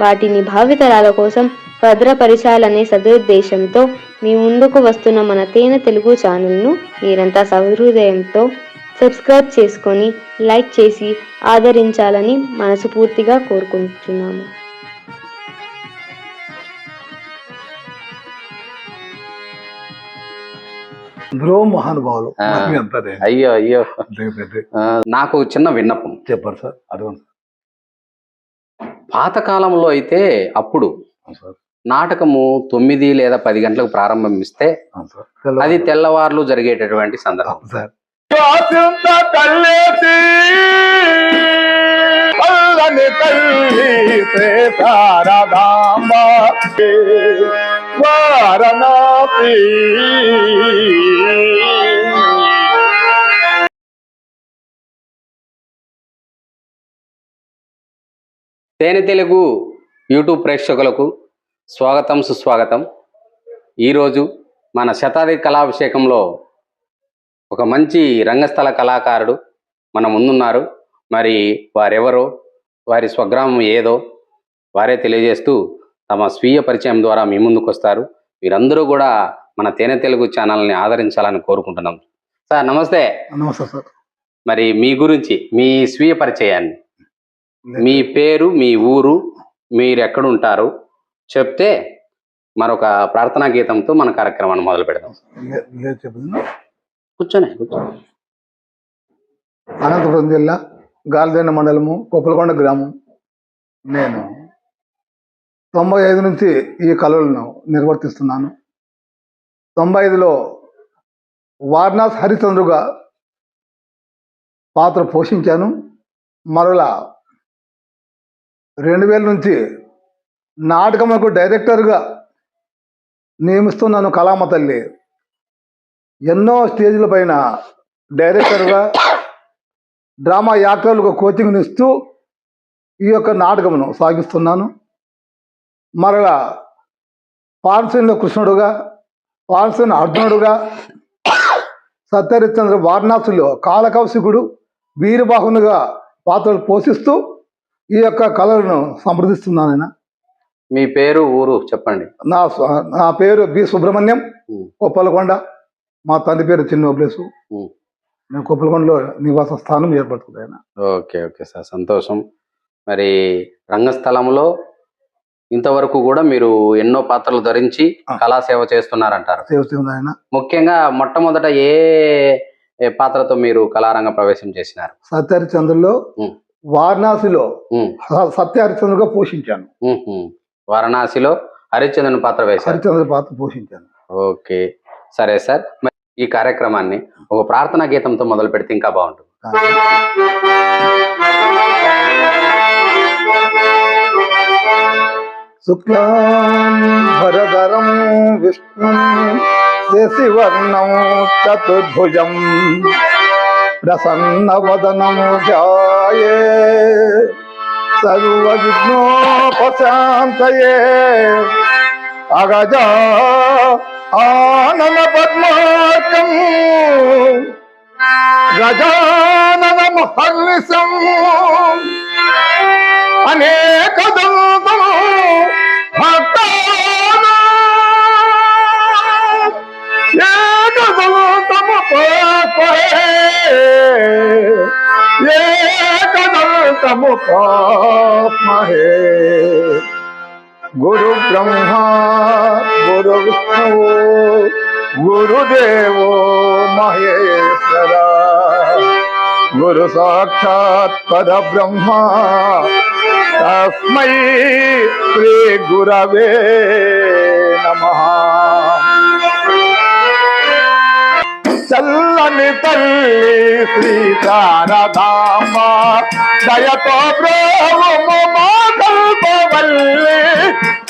వాటిని భావితరాల కోసం భద్రపరచాలనే సదుద్దేశంతో మీ ముందుకు వస్తున్న మన తేనె తెలుగు ఛానల్ను మీరంతా సహృదయంతో సబ్స్క్రైబ్ చేసుకొని లైక్ చేసి ఆదరించాలని మనస్ఫూర్తిగా కోరుకుంటున్నాము. బ్రో మహానుభావులు అయ్యో అయ్యో. నాకు చిన్న విన్నపం. చెప్పండి సార్. అడగండి పాతకాలంలో అయితే అప్పుడు నాటకము తొమ్మిది లేదా పది గంటలకు సార్. అది తెల్లవార్లు జరిగేటటువంటి సందర్భం. సార్. వారణాసి. తేనె తెలుగు యూట్యూబ్ ప్రేక్షకులకు స్వాగతం సుస్వాగతం. ఈరోజు మన శతాధిక కళాభిషేకంలో ఒక మంచి రంగస్థల కళాకారుడు మన ముందున్నారు. మరి వారెవరో వారి స్వగ్రామం ఏదో వారే తెలియజేస్తూ తమ స్వీయ పరిచయం ద్వారా మీ ముందుకు వస్తారు మీరందరూ కూడా మన తేనె తెలుగు ఛానల్ని ఆదరించాలని కోరుకుంటున్నాం. సార్ నమస్తే. నమస్తే సార్. మరి మీ గురించి మీ స్వీయ పరిచయాన్ని. మీ పేరు మీ ఊరు మీరు ఎక్కడుంటారు చెప్తే మరొక ప్రార్థనా గీతంతో మన కార్యక్రమాన్ని మొదలు పెడదాం. కూర్చొని అనంతపురం జిల్లా గాలిదేన మండలము కొప్పలకొండ గ్రామం. నేను తొంభై ఐదు నుంచి ఈ కళలను నిర్వర్తిస్తున్నాను. తొంభై ఐదులో వారణాసి హరిచంద్రుగా పాత్ర పోషించాను. మరలా రెండు వేల నుంచి నాటకములకు డైరెక్టర్గా నియమిస్తున్నాను కళామ తల్లి. ఎన్నో స్టేజ్ల పైన డైరెక్టర్గా డ్రామా యాక్టర్లకు కోచింగ్ని ఇస్తూ ఈ యొక్క నాటకమును సాగిస్తున్నాను. మరలా పాన్సీన్లో కృష్ణుడుగా పాన్సీన్ అర్జునుడుగా సత్యహరిశ్చంద్ర వారణాసులో కాలకౌశికుడు వీరబాహునుగా పాత్రలు పోషిస్తూ ఈ యొక్క కళలను సమృద్ధిస్తున్నాను ఆయన. మీ పేరు ఊరు చెప్పండి. నా స్వ- నా పేరు బి సుబ్రహ్మణ్యం కొప్పలకొండ. మా తండ్రి పేరు చిన్న ప్లేసు ఉమ్. నేను కొప్పలకొండలో నివాస స్థానం ఏర్పడుతుంది ఆయన. Okay okay sir. సంతోషం. మరి రంగస్థలంలో ఇంతవరకు కూడా మీరు ఎన్నో పాత్రలు ధరించి ఆ. కళాసేవ చేస్తున్నారంటారు. ముఖ్యంగా మొట్టమొదట ఏ పాత్రతో మీరు కళారంగ ప్రవేశం చేసినారు? సత్యహరిచంద్రులో ఉమ్. వారణాసిలో సత్యహరిచంద్రుగా పోషించాను. వారణాసిలో హరిశ్చంద్రుని పాత్ర వేశారు. హరిచంద్ర పాత్ర పోషించాను. ఓకే. సరే సార్ ఈ కార్యక్రమాన్ని ఒక ప్రార్థనా గీతంతో మొదలు పెడితే ఇంకా బాగుంటుంది. శుక్లాం భరధరం విష్ణు శశివర్ణం చతుర్భుజం. ప్రసన్నవదనం ధ్యాయే సర్వ విఘ్నోపశాంతయే అగజ ఆనన పద్మాకం గజానన మహర్నిశం అనేక దంతము భక్త ఏక దంతము పాపే ఏక దంతము పాపమహే గురు బ్రహ్మ గురు విష్ణు గురుదేవో మహేశ్వర గురు సాక్షాత్ పరబ్రహ్మ తస్మై శ్రీ చల్లని తల్లి శ్రీ శారదామ్మ దయతో ప్రేమము మా కల్పవల్లి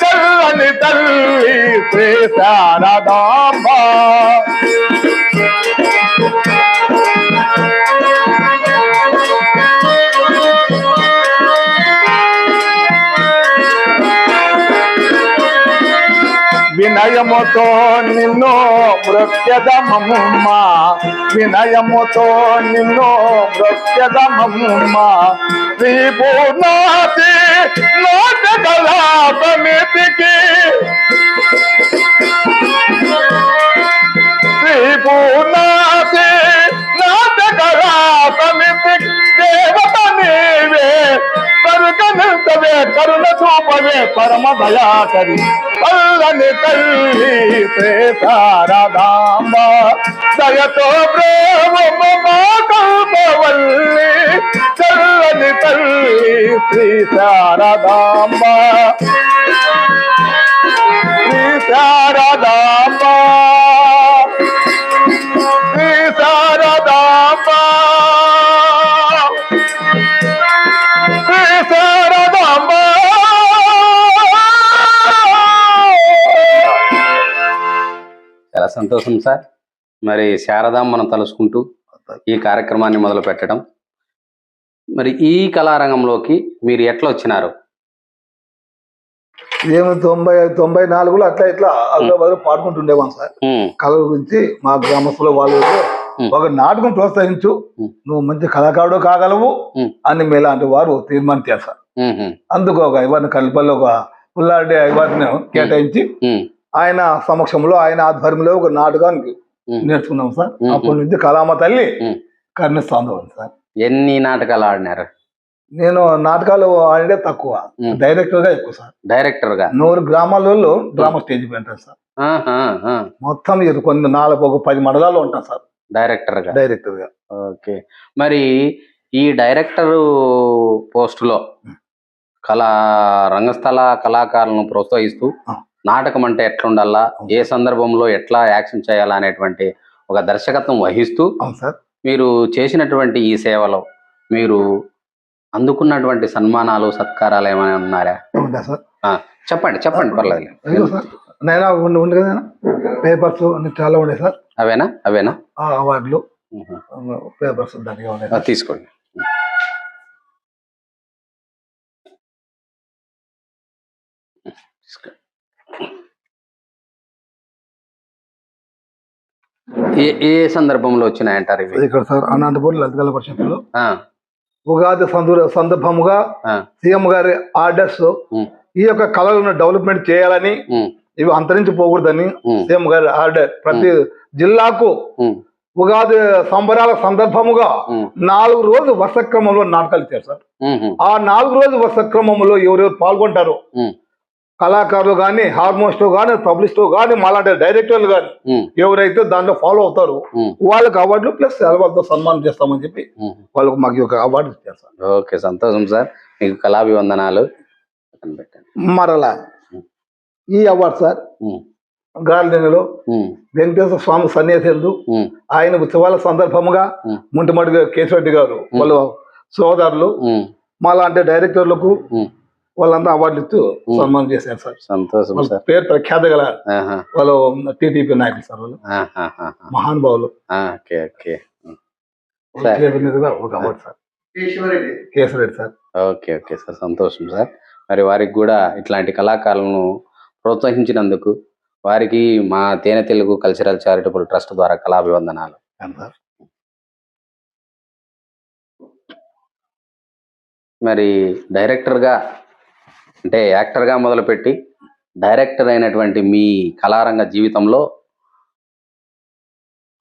చల్లని తల్లి శ్రీ శారదామ్మ వినయముతో నిన్ను మృత్యదమమ్మ వినయముతో నిన్ను మృత్యదమమ్మ శ్రీ పూర్ణాతి నాటకలా సమితికి శ్రీ చూపవే పరమ దయాకరి కల్లని తల్లి ప్రేతారాధాంబ దయతో ప్రేమ మా కల్పవల్లి చల్లని తల్లి శ్రీ శారదాంబ శ్రీ శారదాంబ శ్రీ శారదాంబ సంతోషం సార్. మరి శారదాం మనం తలుసుకుంటూ ఈ కార్యక్రమాన్ని మొదలు పెట్టడం. మరి ఈ కళారంగంలోకి మీరు ఎట్లా వచ్చినారు? ఏమి తొంభై తొంభై నాలుగులో అట్లా ఇట్లా హైదరాబాద్ పాడుకుంటుండేవాం సార్. కళల గురించి మా గ్రామస్తుల వాళ్ళు. ఒక నాటకం ప్రోత్సహించు. నువ్వు మంచి కళాకారుడు కాగలవు. అని మీలాంటి వారు తీర్మానం ఉమ్, అందుకు ఒక ఐవారిని కల్పల్లో ఒక పుల్లారెడ్డి ఐవారిని కేటాయించి ఆయన సమక్షంలో ఆయన ఆధ్వర్యంలో ఒక నాటకానికి. నేర్చుకున్నాం సార్. అప్పటి నుంచి కళామ తల్లి ఉమ్. కర్ణిస్తాందో సార్. ఎన్ని నాటకాలు ఆడినారు? నేను నాటకాలు ఆడే తక్కువ. డైరెక్టర్గా ఎక్కువ సార్. డైరెక్టర్గా నూరు గ్రామాలలో డ్రామా స్టేజ్ పెట్టారు సార్. మొత్తం ఇది కొన్ని నాలుగు ఒక పది మండలాలు ఉంటాం సార్. డైరెక్టర్గా డైరెక్టర్గా ఓకే. మరి ఈ డైరెక్టర్ పోస్టులో కళా రంగస్థల కళాకారులను ప్రోత్సహిస్తూ. నాటకం అంటే ఎట్లా ఉండాలా ఏ సందర్భంలో ఎట్లా యాక్షన్ చేయాలా అనేటువంటి ఒక దర్శకత్వం వహిస్తూ మీరు చేసినటువంటి ఈ సేవలో మీరు అందుకున్నటువంటి సన్మానాలు సత్కారాలు ఏమైనా ఉన్నారా? చెప్పండి చెప్పండి పర్లేదు నైనా ఉండి కదా? పేపర్స్ చాలా ఉండే సార్. అవేనా? అవేనా? అవార్డులు. పేపర్స్ దానికి ఉన్నాయి ఆ, తీసుకోండి. ఏ ఏ సందర్భంలో వచ్చినాయంటారు ఇవి? ఇక్కడ సార్ అనంతపురం లలితకళ పరిషత్తులో. ఆ, ఉగాది సందు- సందర్భముగా సీఎం గారి ఆర్డర్స్ ఈ యొక్క కళలను డెవలప్మెంట్ చేయాలని ఇవి అంతరించిపోకూడదని సీఎం గారి ఆర్డర్. ప్రతి జిల్లాకు ఉగాది సంబరాల సందర్భముగా నాలుగు రోజులు వరుస క్రమంలో నాటకాలు ఇచ్చారు సార్. ఆ నాలుగు రోజులు వరుస క్రమంలో ఎవరెవరు పాల్గొంటారు కళాకారులు కానీ హార్మోనిస్ట్ కానీ పబ్లిస్ట్ కానీ మాలాంటి డైరెక్టర్లు కానీ ఎవరైతే దాంట్లో ఫాలో అవుతారో వాళ్ళకి అవార్డులు ప్లస్ వాళ్ళతో సన్మానం చేస్తామని చెప్పి. వాళ్ళకు మాకు ఒక అవార్డు ఇచ్చారు ఓకే సంతోషం సార్. మీకు కళాభివందనాలు. మరలా ఈ అవార్డు సార్ గార్డెన్లో వెంకటేశ్వర స్వామి ఉమ్, ఆయన ఉత్సవాల సందర్భముగా ఉమ్. ముంటిమడి కేశవరెడ్డి గారు వాళ్ళ సోదరులు మాలాంటి డైరెక్టర్లకు. వాళ్ళంతా అవార్డులు ఇస్తూ సన్మానం చేశారు సార్. సంతోషం వాళ్ళ పేరు ప్రఖ్యాత గల వాళ్ళు టీడీపీ నాయకులు సార్ వాళ్ళు. మహానుభావులు. Okay okay. ఒక award sir. Keshava Reddy. Sir. Okay okay sir. సంతోషం సార్. మరి వారికి కూడా ఇట్లాంటి కళాకారులను ప్రోత్సహించినందుకు వారికి మా తేనె తెలుగు కల్చరల్ చారిటబుల్ ట్రస్ట్ ద్వారా కళాభివందనాలు. మరి డైరెక్టర్గా అంటే యాక్టర్గా మొదలుపెట్టి డైరెక్టర్ అయినటువంటి మీ కళారంగ జీవితంలో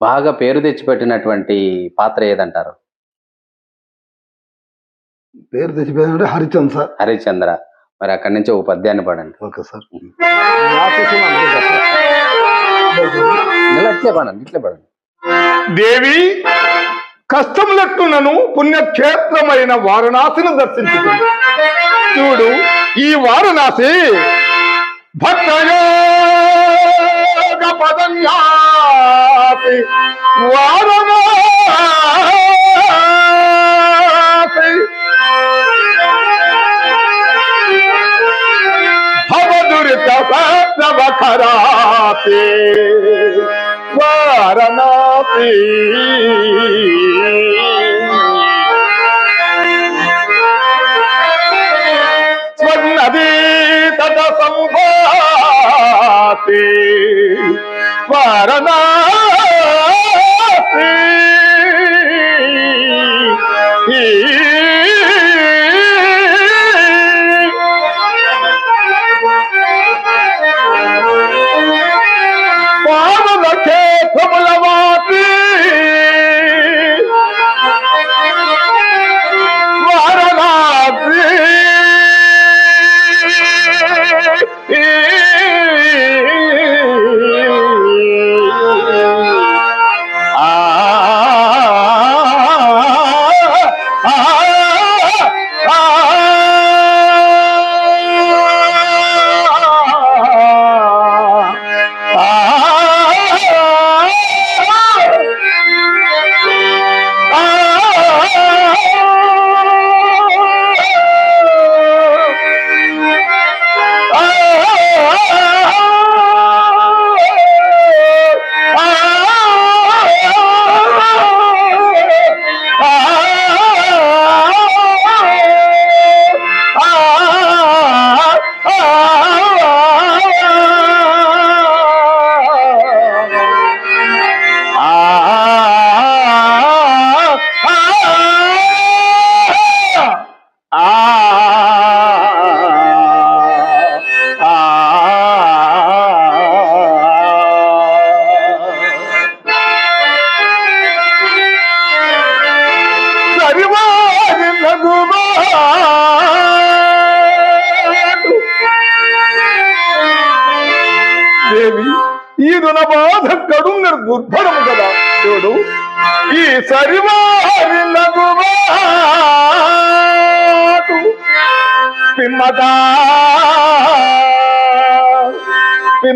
బాగా పేరు తెచ్చిపెట్టినటువంటి పాత్ర ఏదంటారు? పేరు తెచ్చిపోయిందంటే హరిచంద్ సార్. హరిశ్చంద్ర మరి అక్కడి నుంచి ఒక పద్యాన్ని పడండి. Okay sir. పడండి ఇట్లే పడండి. దేవి కష్టములెట్టునను పుణ్యక్షేత్రమైన వారణాసిని దర్శించు చూడు ఈ వారణాసి భక్తయోగ పదన్యాసి వారణాసి. భవదురిత సప్తవఖరా వారణాసి స్వర్ణది స్వర్ణదీ తట సంభాతి వారణాసి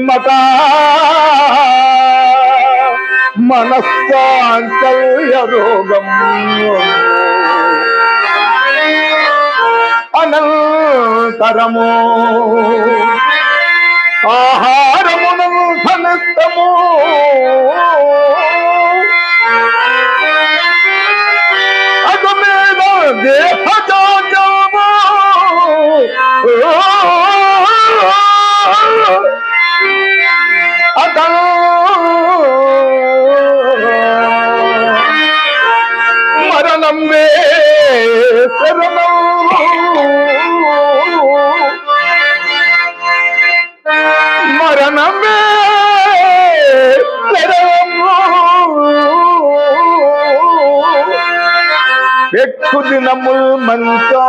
పిమ్మట మనస్సాంచల్య రోగం. అనంతరము ఆహారమును కుదినముల్ దినముల్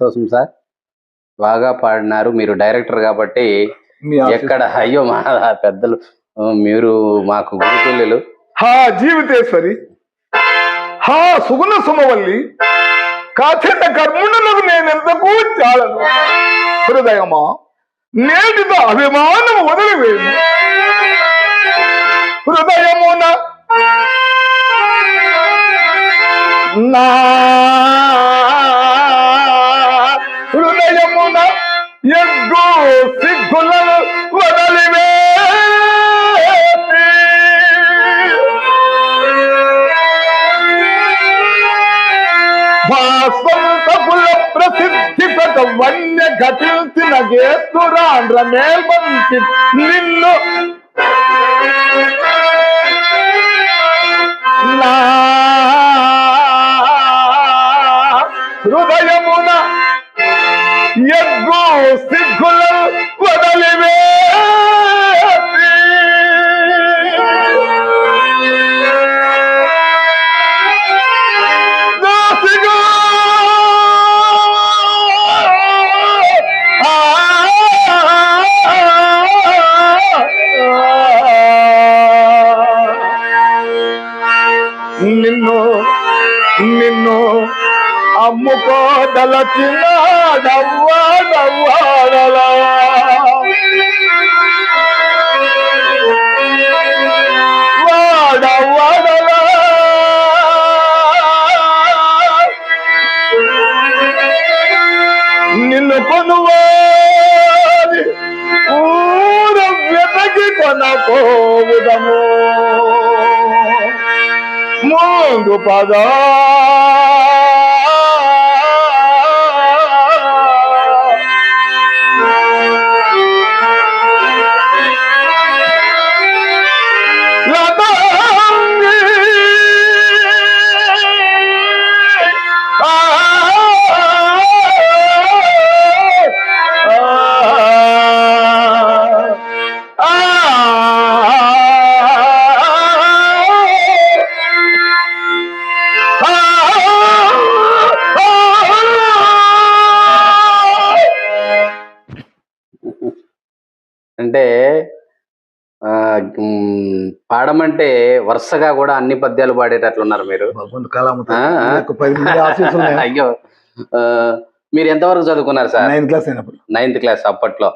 సంతోషం సార్. బాగా పాడినారు. మీరు డైరెక్టర్ కాబట్టి ఎక్కడ అయ్యో మా పెద్దలు మీరు మాకు గురుతుల్యులు హా జీవితేశ్వరి. హా సుగుణ సుమవల్లి. కాచేత కర్ముణులకు నేనెంతకు చాలను హృదయమా నేటితో అభిమానం వదిలివేను హృదయమున నా వన్య ఘటించిన గేతురాండ్ర మేల్బంతి నిన్ను. నా మరచినాడవ్వాడవ్వాడలా వాడవ్వాడలా నిన్ను కొనువాది ఊర వెతకి కొనపోవుదము ముందు పదా అంటే పాడమంటే వరుసగా కూడా అన్ని పద్యాలు పాడేటట్లున్నారు మీరు. అయ్యో. మీరు ఎంతవరకు చదువుకున్నారు సార్? నైన్త్ క్లాస్ అయినప్పుడు. నైన్త్ క్లాస్ అప్పట్లో.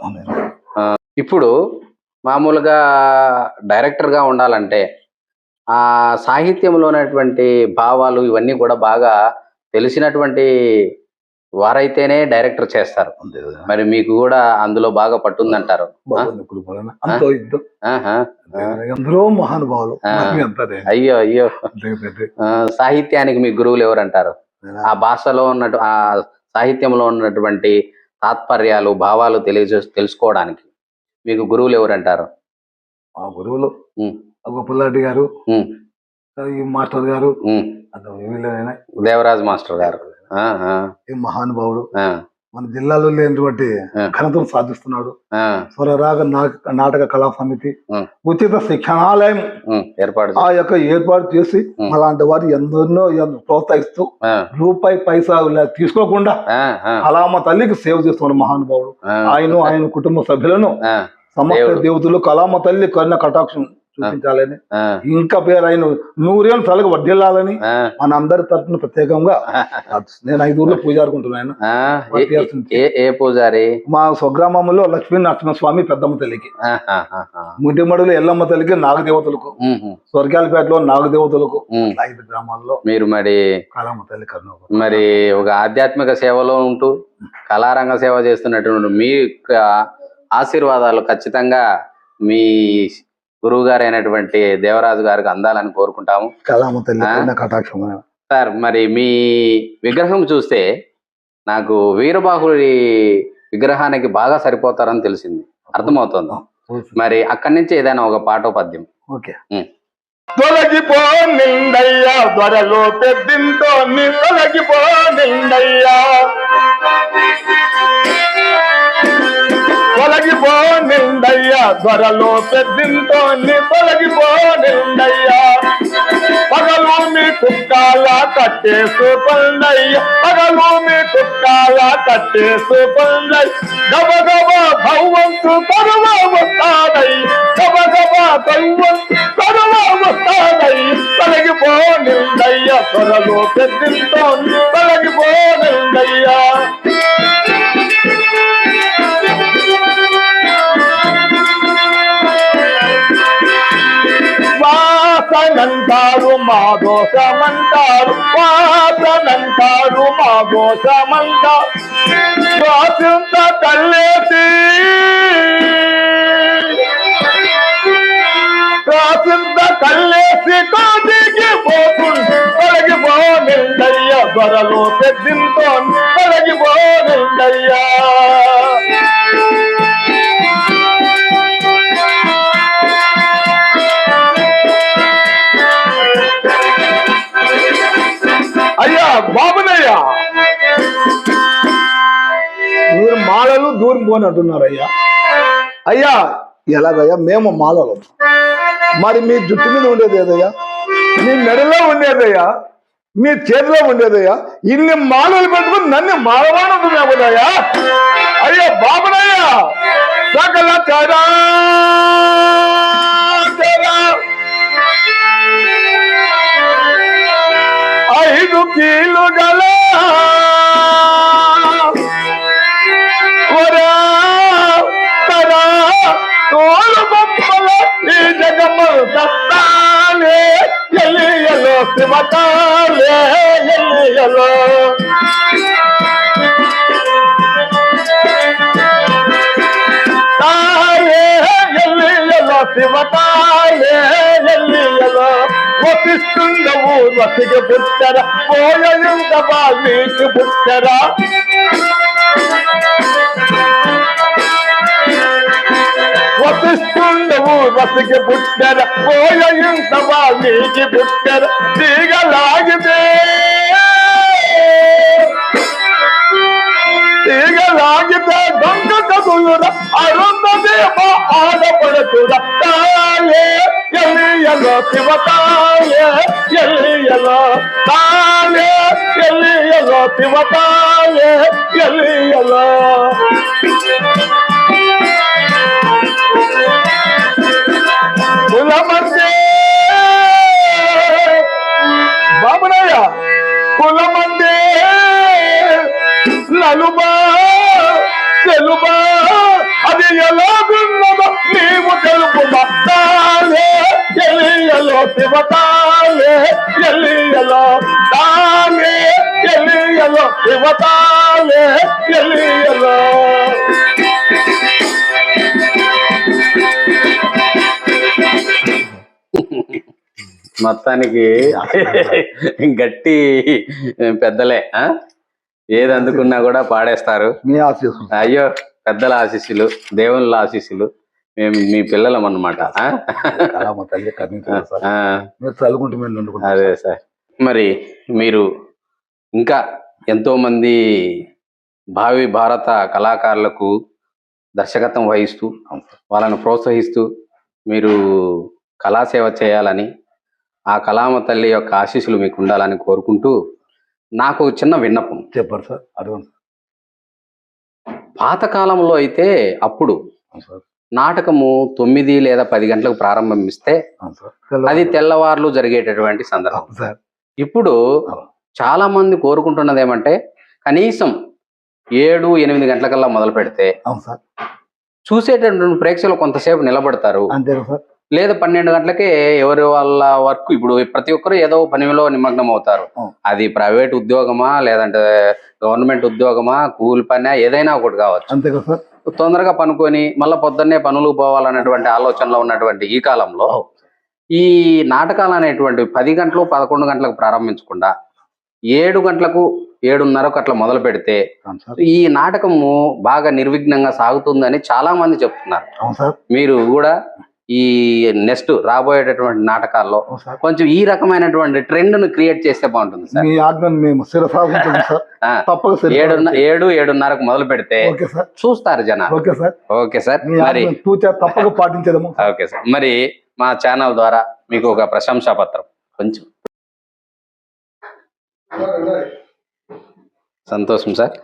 ఇప్పుడు మామూలుగా డైరెక్టర్గా ఉండాలంటే ఆ సాహిత్యంలో ఉన్నటువంటి భావాలు ఇవన్నీ కూడా బాగా తెలిసినటువంటి వారైతేనే డైరెక్టర్ చేస్తారు. మరి మీకు కూడా అందులో బాగా పట్టుందంటారు. ఆ? ఎందరో మహానుభావులు. ఆ. అయ్యో అయ్యో. ఆ, సాహిత్యానికి మీ గురువులు ఎవరంటారు? ఆ భాషలో ఉన్నట్టు ఆ సాహిత్యంలో ఉన్నటువంటి తాత్పర్యాలు భావాలు తెలియజే తెలుసుకోవడానికి మీకు గురువులు ఎవరంటారు? మా గురువులు. ఉమ్, ఒక పుల్లారెడ్డి గారు మాస్టర్ గారు దేవరాజ్ మాస్టర్ గారు. ఆ, ఆ, ఈ మహానుభావుడు మన జిల్లాలో లేనటువంటి. ఘనతను సాధిస్తున్నాడు. స్వరరాగ నాటక నాటక కళా సమితి ఉచిత శిక్షణాలయం ఏర్పాటు ఆ యొక్క ఏర్పాటు చేసి. అలాంటి వారు ఎందరినో ప్రోత్సహిస్తూ రూపాయి పైసా తీసుకోకుండా కళామ తల్లికి సేవ చేస్తున్న మహానుభావుడు. ఆయన ఆయన కుటుంబ సభ్యులను సమస్త. దేవతలు కళామ తల్లి కన్న కటాక్షం చూపించాలని. ఇంకా పేరు ఆయన నూరేళ్ళు తలకి వడ్డిల్లాలని మన అందరి తరఫున ప్రత్యేకంగా నేను ఐదు ఊర్లో పూజారుకుంటున్నాను ఏ- పూజారి? మా స్వగ్రామంలో లక్ష్మీ నరసింహస్వామి పెద్దమ్మ తల్లికి. ముట్టిమడులు ఎల్లమ్మ తల్లికి నాగదేవతలకు. స్వర్గాలపేటలో నాగదేవతలకు. ఐదు గ్రామాల్లో మీరు మరి కళామ తల్లి కర్ణ మరి ఒక ఆధ్యాత్మిక సేవలో ఉంటూ కళారంగ సేవ చేస్తున్నటువంటి మీ యొక్క ఆశీర్వాదాలు ఖచ్చితంగా మీ గురువు గారు అయినటువంటి దేవరాజు గారికి అందాలని కోరుకుంటాము సార్ మరి మీ విగ్రహం చూస్తే నాకు వీరబాహుడి విగ్రహానికి బాగా సరిపోతారని తెలిసింది. అర్థమవుతుంది. మరి అక్కడి నుంచి ఏదైనా ఒక పాట పద్యం ఓకే తొలగిపో నిండయ్యా త్వరలో పెద్దింతో నీ తొలగిపో నిండయ్యా. తొలగిపో నిండయ్యా త్వరలో పెద్దింతో నీ తొలగిపో నిండయ్యా పగలు మీ కుక్కాల కట్టేసు పండయ్య పగలు మీ కుక్కాల కట్టేసు పండయ్య గబ గబ భగవంతు తరువ వస్తాడై గబ గబ భగవంతు తరువ వస్తాడై తొలగిపో నిండయ్య త్వరలో పెద్దింతో తొలగిపో నిండయ్యా వాసనంటారు మా దోషమంటారు వాసనంటారు మా దోషమంటారు శ్వాసంత తల్లేసి శ్వాసంత కల్లేసి కోటికి పోతుంది. తొలగిపో నిండయ్య త్వరలో పెద్దింతో తొలగిపో నిండయ్యా దూరం పోని అంటున్నారు అయ్యా. అయ్యా ఎలాగయ్యా మేము మాలలు. మరి మీ జుట్టు మీద ఉండేది ఏదయ్యా? మీ మెడలో ఉండేదయ్యా? మీ చేతిలో ఉండేదయ్యా? ఇన్ని మాలలు పెట్టుకుని నన్ను మాలవాడుతున్నావుదయ్యా అయ్యా బాబునయ్యా సకల చరా ఐదు కీలు గల శివతాలే ఎల్లియలో తాయే ఎల్లియలో శివతాయే ఎల్లియలో వసిస్తుండవు వసిగ పుట్టర ಮನಸ್ಸಿಗೆ ಬುಟ್ಟರ ಓಯ ಇಂಥ ಬಾವಿಗೆ ಬುಟ್ಟರ ಸಿಗಲಾಗಿದೆ ಈಗಲಾಗಿದೆ ಗಂಗ ಕದುಯುರ ಅರುಂಧದೇವ ಆದ ಬಳಸುರ ತಾಯೇ ಎಲ್ಲಿಯಲ ಶಿವ ತಾಯೇ ಎಲ್ಲಿಯಲ ತಾಯೇ ಎಲ್ಲಿಯಲ ಶಿವ ತಾಯೇ ಎಲ್ಲಿಯಲ కులమందే. బాబునయ్య కులమందే. నలుబా తెలుబా అది ఎలాగున్నదో నీవు తెలుపు తాలే ఎలియలో శివతాలే ఎలియలో తాలే ఎలియలో శివతాలే ఎలియలో మొత్తానికి గట్టి పెద్దలే? ఏది అందుకున్నా కూడా పాడేస్తారు. మీ ఆశీస్సు అయ్యో పెద్దల ఆశీస్సులు దేవుళ్ళ ఆశీస్సులు. మేము మీ పిల్లలం అన్నమాట అదే సార్. మరి మీరు ఇంకా ఎంతో మంది భావి భారత కళాకారులకు దర్శకత్వం వహిస్తూ వాళ్ళను ప్రోత్సహిస్తూ మీరు కళాసేవ చేయాలని ఆ కళామ తల్లి యొక్క ఆశీస్సులు మీకు ఉండాలని కోరుకుంటూ నాకు చిన్న విన్నపం. చెప్పారు సార్ అడగండి పాతకాలంలో అయితే అప్పుడు నాటకము తొమ్మిది లేదా పది గంటలకు ప్రారంభిస్తే సార్. అది తెల్లవార్లు జరిగేటటువంటి సందర్భం. ఇప్పుడు చాలా మంది కోరుకుంటున్నది ఏమంటే కనీసం ఏడు ఎనిమిది గంటలకల్లా మొదలు పెడితే చూసేటటువంటి ప్రేక్షకులు కొంతసేపు నిలబడతారు. అంతేనా సార్? లేదా పన్నెండు గంటలకే ఎవరి వాళ్ళ వర్క్ ఇప్పుడు ప్రతి ఒక్కరు ఏదో పనిలో నిమగ్నం అవుతారు. అది ప్రైవేట్ ఉద్యోగమా లేదంటే గవర్నమెంట్ ఉద్యోగమా కూలి పని ఏదైనా ఒకటి కావచ్చు. అంతే కదా తొందరగా పనుకొని మళ్ళీ పొద్దున్నే పనులు పోవాలన్నటువంటి ఆలోచనలో ఉన్నటువంటి ఈ కాలంలో. ఈ నాటకాలు అనేటువంటి పది గంటలు పదకొండు గంటలకు ప్రారంభించకుండా ఏడు గంటలకు ఏడున్నరకు అట్లా మొదలు పెడితే ఈ నాటకము బాగా నిర్విఘ్నంగా సాగుతుందని చాలా మంది చెప్తున్నారు మీరు కూడా ఈ నెక్స్ట్ రాబోయేటటువంటి నాటకాల్లో కొంచెం ఈ రకమైనటువంటి ట్రెండ్ను క్రియేట్ చేస్తే బాగుంటుంది సార్. మీ ఆజ్ఞను మేము శిరసాగుంటుంది సార్. ఆ, తప్పక శిరసాగుతుంది. ఏడున్న ఏడు ఏడున్నరకు మొదలు పెడితే చూస్తారు జనాలు. Okay sir. Okay sir. మీ మరి తప్పక పాటించదము ఓకే సార్. మరి మా ఛానల్ ద్వారా మీకు ఒక ప్రశంసా పత్రం. కొంచెం. సంతోషం సార్.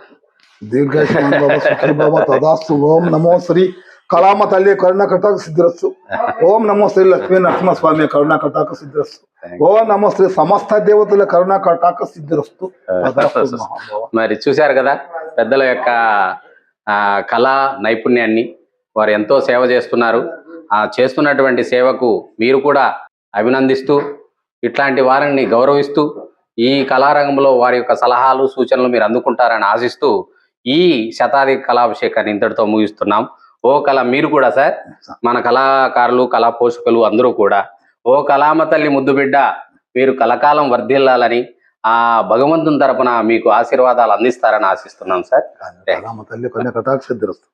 దీర్ఘాయుష్మాన్ బాబా సుఖీ బాబా తదాస్తు ఓం నమో శ్రీ కళామ తల్లి కరుణ కటాక సిద్ధిరస్తు. ఓం నమో శ్రీ లక్ష్మీ నరసింహ స్వామి కరుణ కటాక సిద్ధిరస్తు. ఓం నమో శ్రీ సమస్త దేవతల కరుణ కటాక సిద్ధిరస్తు. తదాస్తు మహాబావ. మరి చూశారు కదా పెద్దల యొక్క కళా నైపుణ్యాన్ని వారు ఎంతో సేవ చేస్తున్నారు. ఆ చేస్తున్నటువంటి సేవకు మీరు కూడా అభినందిస్తూ ఇట్లాంటి వారిని గౌరవిస్తూ ఈ కళారంగంలో వారి యొక్క సలహాలు సూచనలు మీరు అందుకుంటారని ఆశిస్తూ ఈ శతాధిక కళాభిషేకాన్ని ఇంతటితో ముగిస్తున్నాం. ఓ కళ మీరు కూడా సార్ మన కళాకారులు కళా పోషకులు అందరూ కూడా ఓ కళామ తల్లి ముద్దు బిడ్డ మీరు కలకాలం వర్ధిల్లాలని ఆ భగవంతుని తరపున మీకు ఆశీర్వాదాలు అందిస్తారని ఆశిస్తున్నాం సార్. కళామ తల్లి కరుణ కటాక సిద్ధిరస్తు